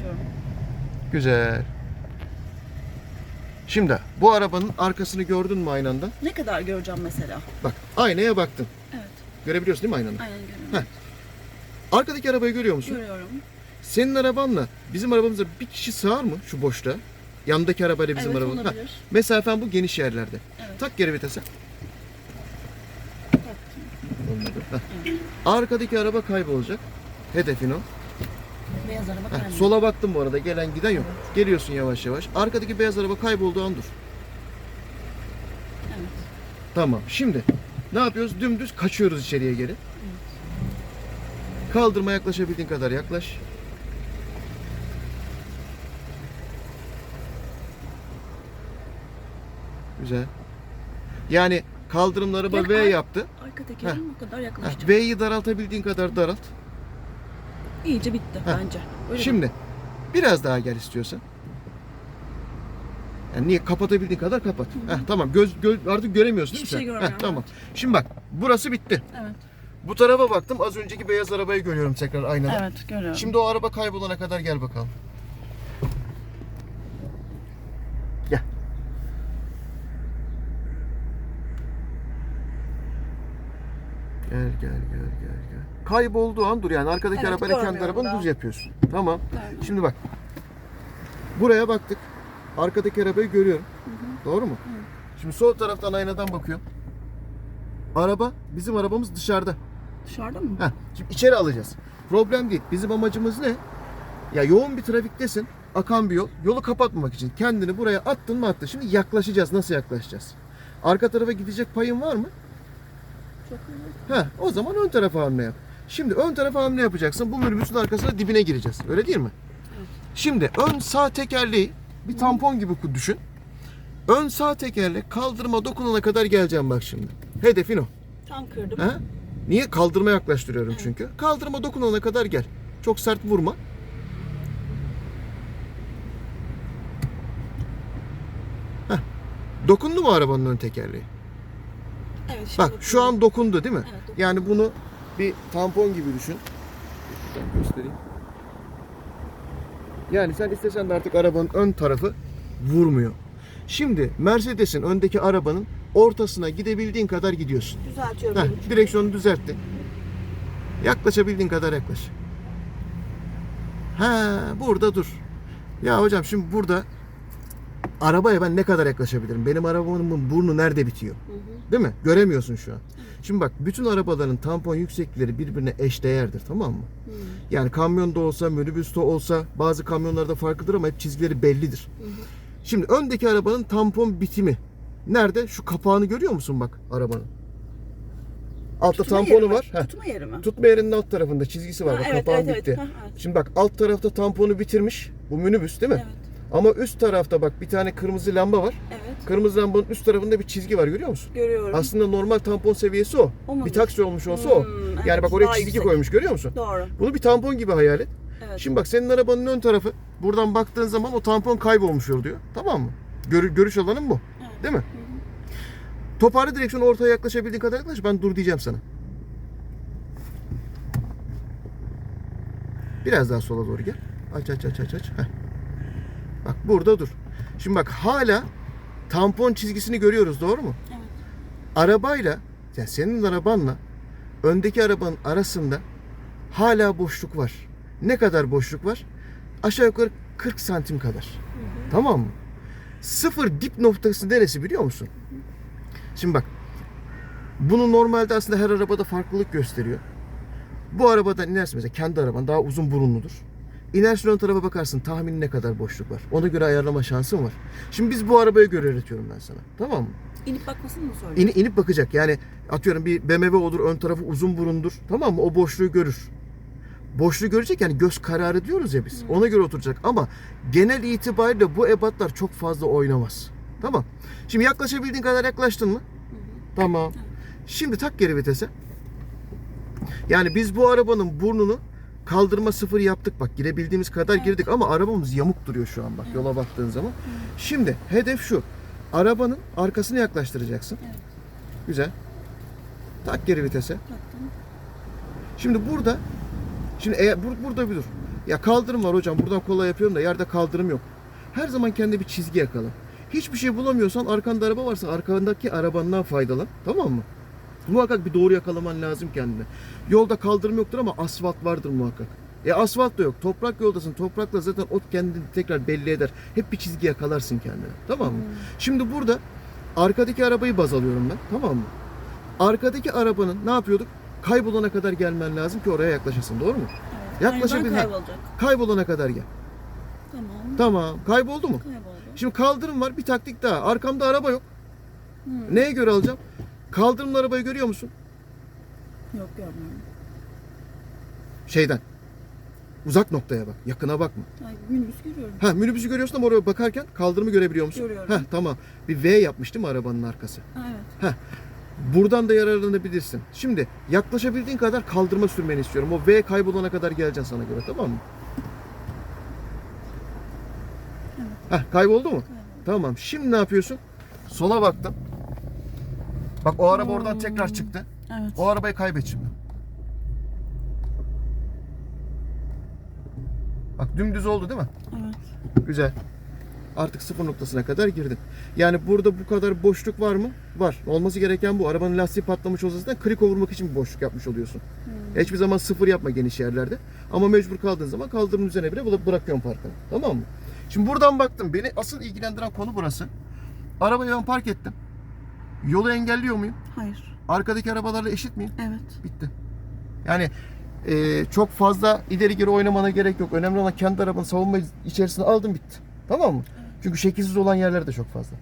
Yaklaşıyorum. Güzel. Şimdi bu arabanın arkasını gördün mü aynanda? Ne kadar göreceğim mesela? Bak aynaya baktın. Evet. Görebiliyorsun değil mi aynanı? Aynen görüyorum. Heh. Arkadaki arabayı görüyor musun? Görüyorum. Senin arabanla bizim arabamıza bir kişi sığar mı şu boşta? Yanındaki arabayla bizim evet arabamız. Olabilir. Mesafen bu geniş yerlerde. Evet. Tak geri vitese. Olmadı. Heh. Arkadaki araba kaybolacak. Hedefin o. Beyaz araba Heh, kayboldu. sola baktım bu arada. Gelen giden yok. Geliyorsun yavaş yavaş. Arkadaki beyaz araba kaybolduğu an dur. Evet. Tamam. Şimdi ne yapıyoruz? Dümdüz kaçıyoruz içeriye geri. Kaldırma yaklaşabildiğin kadar yaklaş. Güzel. Yani kaldırımları Yani V yaptı. Arka tekerim o kadar yaklaşacak. Heh, V'yi daraltabildiğin kadar daralt. İyice bitti Heh. bence. Öyle? Şimdi biraz daha gel istiyorsan. Yani niye kapatabildiğin kadar kapat. Heh, tamam. Göz, göz artık göremiyorsun değil mi Hiçbir şey görmüyorum, tamam. Şimdi bak burası bitti. Evet. Bu tarafa baktım. Az önceki beyaz arabayı görüyorum tekrar aynada. Evet görüyorum. Şimdi o araba kaybolana kadar gel bakalım. Gel. Gel gel gel gel. Kaybolduğu an dur yani arkadaki Evet, arabayla kendi arabanı daha. düz yapıyorsun. Tamam. Tamam. Şimdi bak. Buraya baktık. Arkadaki arabayı görüyorum. Doğru mu? Şimdi sol taraftan aynadan bakıyorum. Araba, bizim arabamız dışarıda. Dışarıda mı? Heh, şimdi içeri alacağız. Problem değil. Bizim amacımız ne? Ya yoğun bir trafiktesin. Akan bir yol. Yolu kapatmamak için. Kendini buraya attın mı attın. Şimdi yaklaşacağız. Nasıl yaklaşacağız? Arka tarafa gidecek payın var mı? Heh, o zaman ön tarafa hamle yap. Şimdi ön tarafa hamle yapacaksın. Bu minibüsün arkasına dibine gireceğiz. Öyle değil mi? Şimdi ön sağ tekerleği bir tampon gibi düşün. Ön sağ tekerlek kaldırıma dokunana kadar geleceğim bak şimdi. Hedefin o. Tam kırdım. Ha? Niye? Kaldırma yaklaştırıyorum çünkü. Kaldırma dokunana kadar gel. Çok sert vurma. Heh. Dokundu mu arabanın ön tekerleği? Evet. şimdi Bak şu an dokundu değil mi? Evet, dokundu. Yani bunu bir tampon gibi düşün. Göstereyim. Yani sen istesen de artık arabanın ön tarafı vurmuyor. Şimdi Mercedes'in öndeki arabanın ortasına gidebildiğin kadar gidiyorsun. Düzeltiyorum. Heh, direksiyonu düzelttin. Yaklaşabildiğin kadar yaklaş. Ha, burada dur. Ya hocam şimdi burada arabaya ben ne kadar yaklaşabilirim? Benim arabamın burnu nerede bitiyor? Hı hı. Değil mi? Göremiyorsun şu an. Şimdi bak bütün arabaların tampon yükseklikleri birbirine eşdeğerdir tamam mı? Hı. Yani kamyonda olsa, minibüste olsa bazı kamyonlarda farklıdır ama hep çizgileri bellidir. Hı hı. Şimdi öndeki arabanın tampon bitimi nerede? Şu kapağını görüyor musun bak arabanın? Altta Tutma tamponu yeri var. Heh. Tutma yeri mi? Tutma yerinin alt tarafında çizgisi var. Ha, Bak, evet, kapağın evet, bitti. evet. Şimdi bak alt tarafta tamponu bitirmiş. Bu minibüs değil mi? Evet. Ama üst tarafta bak bir tane kırmızı lamba var. Evet. Kırmızı lambanın üst tarafında bir çizgi var görüyor musun? Görüyorum. Aslında normal tampon seviyesi o. O mudur? bir taksi olmuş olsa o. Hmm, evet, Yani bak oraya çizgi yüksek. koymuş görüyor musun? Doğru. Bunu bir tampon gibi hayal et. Evet. Şimdi bak senin arabanın ön tarafı buradan baktığın zaman o tampon kaybolmuş oluyor. Tamam mı? Gör- görüş alanın bu. Evet. Değil mi? Toparlı direksiyonu ortaya yaklaşabildiğin kadar yaklaş. Ben dur diyeceğim sana. Biraz daha sola doğru gel. Aç aç aç aç aç. Heh. Bak burada dur. Şimdi bak hala tampon çizgisini görüyoruz doğru mu? Evet. Arabayla yani senin arabanla öndeki arabanın arasında hala boşluk var. Ne kadar boşluk var? Aşağı yukarı 40 santim kadar. Tamam mı? Sıfır dip noktası neresi biliyor musun? Şimdi bak. Bunu normalde aslında her arabada farklılık gösteriyor. Bu arabadan inersin mesela kendi araban daha uzun burunludur. İnersin ön tarafa bakarsın tahmin ne kadar boşluk var. Ona göre ayarlama şansın var. Şimdi biz bu arabaya göre üretiyorum ben sana. Tamam mı? İnip bakmasını mı söylüyorsun? İni, inip bakacak. Yani atıyorum bir BMW olur ön tarafı uzun burundur. Tamam mı? O boşluğu görür. Boşluğu görecek yani göz kararı diyoruz ya biz. Ona göre oturacak ama genel itibariyle bu ebatlar çok fazla oynamaz. Tamam. Şimdi yaklaşabildiğin kadar yaklaştın mı? Tamam. Şimdi tak geri vitese. Yani biz bu arabanın burnunu kaldırma sıfır yaptık bak girebildiğimiz kadar Evet. girdik ama arabamız yamuk duruyor şu an bak yola baktığın zaman. Şimdi hedef şu. Arabanın arkasını yaklaştıracaksın. Evet. Güzel. Tak geri vitese. Taktım. Şimdi burada şimdi eğer bur- burada bir dur. Ya kaldırım var hocam. Buradan kolay yapıyorum da yerde kaldırım yok. Her zaman kendi bir çizgi yakala. Hiçbir şey bulamıyorsan arkanda araba varsa arkandaki arabandan faydalan. Tamam mı? Muhakkak bir doğru yakalaman lazım kendine. Yolda kaldırım yoktur ama asfalt vardır muhakkak. E asfalt da yok. Toprak yoldasın. Toprakla zaten o kendini tekrar belli eder. Hep bir çizgi yakalarsın kendine. Tamam mı? Şimdi burada arkadaki arabayı baz alıyorum ben. Tamam mı? Arkadaki arabanın ne yapıyorduk? Kaybolana kadar gelmen lazım ki oraya yaklaşasın. Doğru mu? Evet. Yaklaşabil- Aradan kaybolacak. Kaybolana kadar gel. Tamam. Tamam. Kayboldu mu? Kayboldu. Şimdi kaldırım var. Bir taktik daha. Arkamda araba yok. Hı. Neye göre alacağım? Kaldırımlı arabayı görüyor musun? Yok görmüyorum. Şeyden. Uzak noktaya bak. Yakına bakma. Ay, minibüs görüyorum. Ha minibüsü görüyorsun ama oraya bakarken kaldırımı görebiliyor musun? Görüyorum. Ha tamam. Bir V yapmış değil mi arabanın arkası? Ha, evet. Buradan da yararlanabilirsin. Şimdi yaklaşabildiğin kadar kaldırma sürmeni istiyorum. O V kaybolana kadar geleceksin sana göre tamam mı? Heh, kayboldu mu? Kayboldu. Tamam. Şimdi ne yapıyorsun? Sola baktım. Bak o araba oradan tekrar çıktı. Evet. O arabayı kaybet şimdi. Bak dümdüz oldu değil mi? Evet. Güzel. Artık sıfır noktasına kadar girdin. Yani burada bu kadar boşluk var mı? Var. Olması gereken bu. Arabanın lastiği patlamış olsa zaten kriko vurmak için bir boşluk yapmış oluyorsun. Hiçbir zaman sıfır yapma geniş yerlerde. Ama mecbur kaldığın zaman kaldırımın üzerine bile bıra- bırakıyorum parkını. Tamam mı? Şimdi buradan baktım. Beni asıl ilgilendiren konu burası. Arabayı ben park ettim. Yolu engelliyor muyum? Hayır. Arkadaki arabalarla eşit miyim? Evet. Bitti. Yani e, çok fazla ileri geri oynamana gerek yok. Önemli olan kendi arabanı savunma içerisine aldın bitti. Tamam mı? Çünkü şekilsiz olan yerler de çok fazla.